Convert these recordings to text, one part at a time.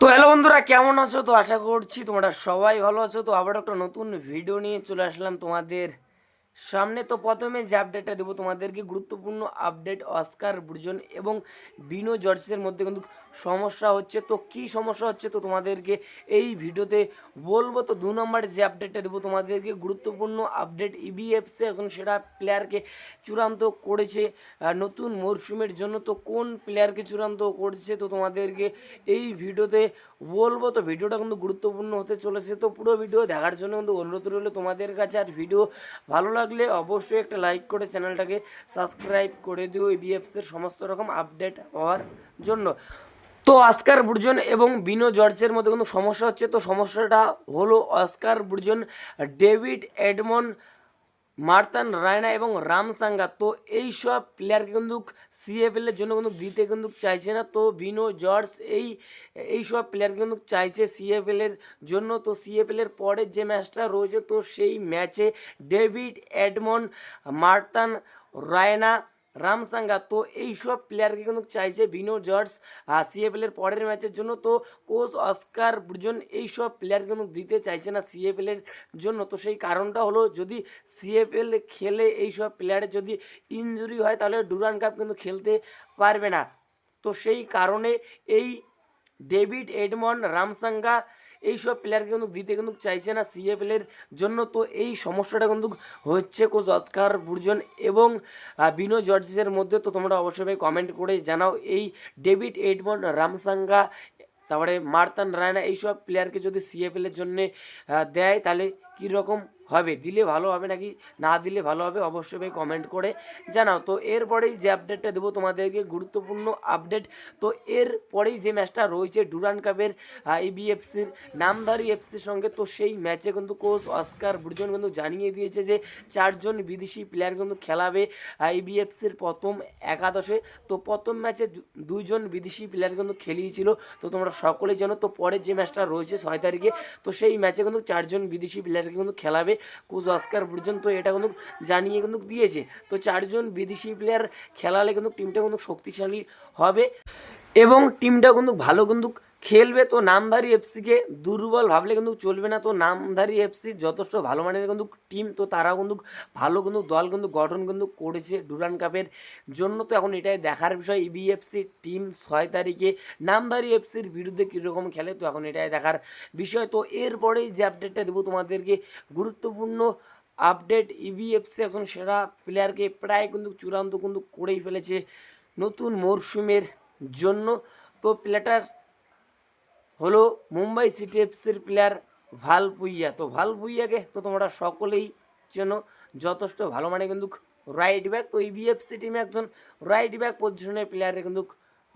তো হ্যালো বন্ধুরা, কেমন আছো? তো আশা করছি তোমরা সবাই ভালো আছো। তো আবার একটা নতুন ভিডিও নিয়ে চলে আসলাম তোমাদের সামনে তো প্রথমে যে আপডেটটা দেবো, তোমাদেরকে গুরুত্বপূর্ণ আপডেট অস্কার বুর্জন এবং বিনো জর্জের মধ্যে কিন্তু সমস্যা হচ্ছে। তো কি সমস্যা হচ্ছে তো তোমাদেরকে এই ভিডিওতে বলব। তো দু নম্বর যে আপডেটটা দেবো, তোমাদেরকে গুরুত্বপূর্ণ আপডেট ইবিএফসি এখন সেটা প্লেয়ারকে চূড়ান্ত করেছে নতুন মরশুমের জন্য। তো কোন প্লেয়ারকে চূড়ান্ত করেছে তো তোমাদেরকে এই ভিডিওতে বলব। তো ভিডিওটা কিন্তু গুরুত্বপূর্ণ হতে চলেছে। তো পুরো ভিডিও দেখার জন্য কিন্তু অনুরোধ রইল তোমাদের কাছে। আর ভিডিও ভালো লাগলে অবশ্যই একটা লাইক করে চ্যানেলটাকে সাবস্ক্রাইব করে দিও ইবিএফসির সমস্ত রকম আপডেট হওয়ার জন্য। তো অস্কার বুর্জন এবং বিনো জর্জের মধ্যে কিন্তু সমস্যা হচ্ছে? তো সমস্যাটা হলো Oscar Bruzon David Edmund মার্তান, Raina এবং রামসাঙ্গা তো এই সব প্লেয়ারকে কিন্তু সিএফএল এর জন্য কিন্তু দিতে কিন্তু চাইছে না। তো বিনো, জর্জ, এই এই সব প্লেয়ারকে কিন্তু চাইছে সিএফএল এর জন্য। তো সিএফএলের পরের যে ম্যাচটা রয়েছে, তো সেই ম্যাচে ডেভিড এডমন মার্তান, রায়না রামসাঙ্গা। তো এই সব প্লেয়ারকে কিন্তু চাইছে বিনো জর্জ সিএফএল এর পরের ম্যাচের জন্য তো কোচ অস্কার ব্রুজন এই সব প্লেয়ার কিন্তু দিতে চাইছে না সিএফএল এর জন্য। তো সেই কারণটা হলো যদি সিএফএল খেলে এই সব প্লেয়ারের যদি ইনজুরি হয়, তাহলে ডুরান কাপ কিন্তু খেলতে পারবে না। তো সেই কারণে এই ডেভিড এডমন রামসাঙ্গা এইসব প্লেয়ারকে কিন্তু দিতে কিন্তু চাইছে না সিএফএল এর জন্য। তো এই সমস্যাটা কিন্তু হচ্ছে কোচ অস্কার বুর্জন এবং বিনো জর্জেসের মধ্যে। তো তোমরা অবশ্যই কমেন্ট করে জানাও এই ডেভিড এডমন্ড, রামসাঙ্গা, তারপরে মার্তান রায়না এইসব প্লেয়ারকে যদি সিএফএল এর জন্য দেয়, তাহলে কীরকম হবে? দিলে ভালো হবে নাকি না দিলে ভালো হবে? অবশ্যই ভাই কমেন্ট করে জানাও। তো এরপরেই যে আপডেটটা দেবো তোমাদেরকে গুরুত্বপূর্ণ আপডেট তো এরপরেই যে ম্যাচটা রয়েছে ডুরান কাপের ইবিএফসির নামধারী এফসির সঙ্গে, তো সেই ম্যাচে কিন্তু কোচ অস্কার বুর্জন কিন্তু জানিয়ে দিয়েছে যে চারজন বিদেশি প্লেয়ার কিন্তু খেলাবে ইবিএফসির প্রথম একাদশে। তো প্রথম ম্যাচে দুইজন বিদেশি প্লেয়ার কিন্তু খেলিয়েছিল। তো তোমরা সকলেই জানো, তো পরের যে ম্যাচটা রয়েছে ছয় তারিখে, তো সেই ম্যাচে কিন্তু চারজন বিদেশি প্লেয়ারকে কিন্তু খেলাবে। কোচ অস্কার বুর্জন তো এটা কিন্তু জানিয়ে কিন্তু দিয়েছে। তো চারজন বিদেশি প্লেয়ার খেলালে কিন্তু টিমটা কিন্তু শক্তিশালী হবে এবং টিমটা কিন্তু ভালো কিন্তু খেলবে তো নামধারী এফসিকে, দুর্বল ভাবলে কিন্তু চলবে না। তো নামধারী এফসি যথেষ্ট ভালো মানের কিন্তু টিম, তো তারাও কিন্তু ভালো কিন্তু দল কিন্তু গঠন কিন্তু করেছে ডুরান কাপের জন্য। তো এখন এটাই দেখার বিষয়, ইবিএফসি টিম ছয় তারিখে নামধারী এফসির বিরুদ্ধে কীরকম খেলে, তো এখন এটাই দেখার বিষয়। তো এরপরেই যে আপডেটটা দেবো তোমাদেরকে, গুরুত্বপূর্ণ আপডেট ইবিএফসি এখন সেরা প্লেয়ারকে প্রায় কিন্তু চূড়ান্ত কিন্তু করেই ফেলেছে নতুন মরশুমের জন্য। তো প্লেয়ারটার হলো মুম্বাই সিটি এফসির প্লেয়ার ভালো পুইয়া তো ভালো পুইয়াকে তো তোমরা সকলেই চেনো, যথেষ্ট ভালো মানে কিন্তু রাইট ব্যাক তো এই বিএফসি টিমে একজন রাইট ব্যাক পজিশনের প্লেয়ারের কিন্তু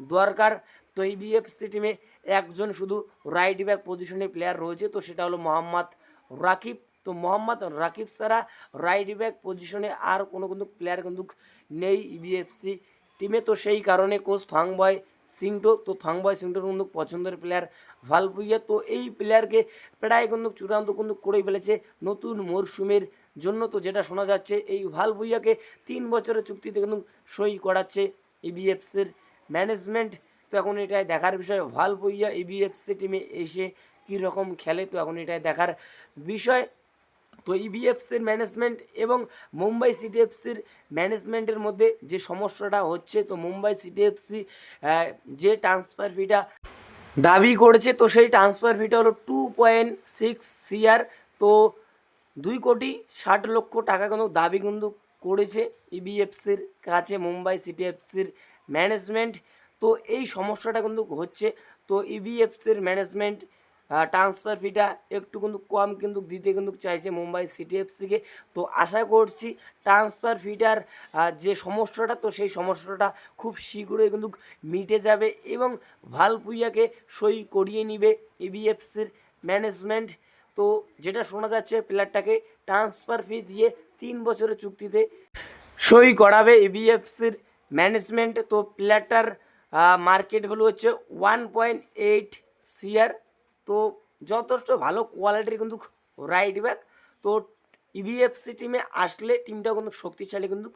দরকার। তো এই বিএফসি টিমে একজন শুধু রাইট ব্যাক পজিশনের প্লেয়ার রয়েছে, তো সেটা হলো মোহাম্মদ রাকিব। তো মোহাম্মদ রাকিব ছাড়া রাইট ব্যাক পজিশনে আর কোনো কিন্তু প্লেয়ার কিন্তু নেই ইবিএফসি টিমে তো সেই কারণে কোচ থাংবয় সিংটো, তো থাংবয় সিংটোর কিন্তু পছন্দের প্লেয়ার ভালপুইয়া তো এই প্লেয়ারকে প্রায় কিন্তু চূড়ান্ত কিন্তু করে ফেলেছে নতুন মরশুমের জন্য। তো যেটা শোনা যাচ্ছে, এই ভালপুইয়াকে তিন বছরের চুক্তিতে কিন্তু সই করাচ্ছে ইবিএফসির ম্যানেজমেন্ট তো এখন এটাই দেখার বিষয় ভালপুইয়া ইবিএফসি টিমে এসে কী রকম খেলে, তো এখন এটাই দেখার বিষয়। তো ইবিএফসির ম্যানেজমেন্ট এবং মুম্বাই সিটি এফসির ম্যানেজমেন্টের মধ্যে যে সমস্যাটা হচ্ছে, তো মুম্বাই সিটি এফসি যে ট্রান্সফার ফিটা দাবি করেছে, তো সেই ট্রান্সফার ফিটা হলো টু পয়েন্ট সিক্স সিআর তো দুই কোটি ষাট লক্ষ টাকা কিন্তু দাবি কিন্তু করেছে ইবিএফসির কাছে মুম্বাই সিটি এফসির ম্যানেজমেন্ট তো এই সমস্যাটা কিন্তু হচ্ছে, তো ইবিএফসির ম্যানেজমেন্ট ট্রান্সফার ফিটা একটু কিন্তু কম কিন্তু দিতে কিন্তু চাইছে মুম্বাই সিটি এফসিকে তো আশা করছি ট্রান্সফার ফিটার যে সমস্যাটা, তো সেই সমস্যাটা খুব শীঘ্রই কিন্তু মিটে যাবে এবং ভালপুইয়াকে সই করিয়ে নিবে ইবিএফসির ম্যানেজমেন্ট তো যেটা শোনা যাচ্ছে প্লেয়ারটাকে ট্রান্সফার ফি দিয়ে তিন বছরের চুক্তিতে সই করাবে এবিএফসির ম্যানেজমেন্ট তো প্লেয়ারটার মার্কেট ভ্যালু হচ্ছে ওয়ান পয়েন্ট এইট সিআর তো যথেষ্ট ভালো কোয়ালিটির কিন্তু রাইট ব্যাক তো ইভিএফসি টিমে আসলে টিমটা কিন্তু শক্তিশালী কিন্তু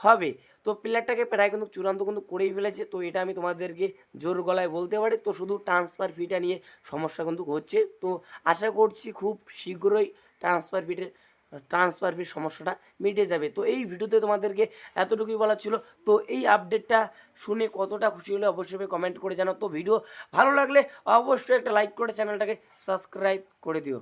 হবে। তো প্লেয়ারটাকে প্রায় কিন্তু চূড়ান্ত কিন্তু করেই ফেলেছে। তো এটা আমি তোমাদেরকে জোর গলায় বলতে পারি। তো শুধু ট্রান্সফার ফিটা নিয়ে সমস্যা কিন্তু হচ্ছে। তো আশা করছি খুব শীঘ্রই ট্রান্সফার ফিটের ট্রান্সফার ফির সমস্যাটা মিটে যাবে। তো এই ভিডিওতে তোমাদেরকে এতটুকুই বলার ছিল। তো এই আপডেটটা শুনে কতটা খুশি হলে অবশ্যই কমেন্ট করে জানাও। তো ভিডিও ভালো লাগলে অবশ্যই একটা লাইক করে চ্যানেলটাকে সাবস্ক্রাইব করে দিও।